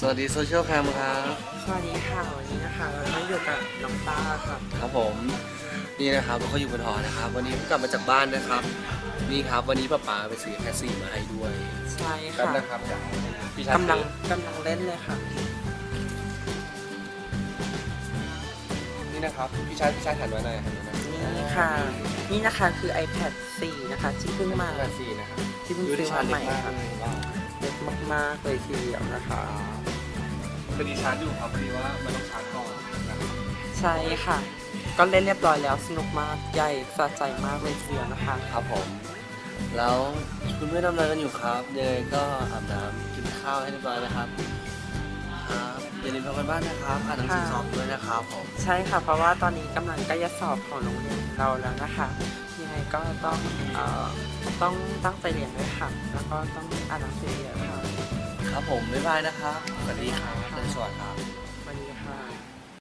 สวัสดีโซเชียลแคมครับ สวัสดีค่ะวันนี้นะคะเราได้อยู่กับน้องต้าค่ะครับผม นี่นะครับเราก็อยู่บนหอนะครับ วันนี้เพิ่งกลับมาจากบ้านนะครับ นี่ครับวันนี้ป้าป๋าไปซื้อแคสซี่มาให้ด้วยใช่แป๊บค่ะนะครับเดี๋ยวพี่ชายกำลังกำลังเล่นเลยค่ะนี่นะครับพี่ชายพี่ชายถ่ายไว้หน่อยครับนี่ค่ะ นี่นะคะคือ iPad 4 นะคะที่เพิ่งมาแคสซี่นะครับที่เพิ่งดูซื้ที่อชามาร์จใหเล็ม่กมากค่ะเลยว้าวเล็กมากๆเลยทีเดียวนะคะ พอดีชาร์จอยู่ครับพอดีว่ามันต้องชาร์จก่อนนะครับใช่ค่ะ ก็เล่นเรียบร้อยแล้วสนุกมากใหญ่สะใจมากเลยทีเดียวนะคะ ครับผม แล้วคุณไม่ทำอะไรกันอยู่ครับยังไงก็อาบน้ำกินข้าวให้เรียบร้อยนะครับครับอย่าลืมทำกันบ้านนะครับอ่านหนังสือสอบด้วยนะครับผมใช่ค่ะ เพราะว่าตอนนี้กำลังใกล้จะสอบของโรงเรียนเราแล้วนะคะยังไงก็ต้องเอ่อต้องตั้งใจเรียนด้วยค่ะ แล้วก็ต้องอ่านหนังสือเยอะ ค่ะครับผมบ๊ายบายนะครับสวัสดีครับเดินสวัสดีครับ สวัสดีค่ะ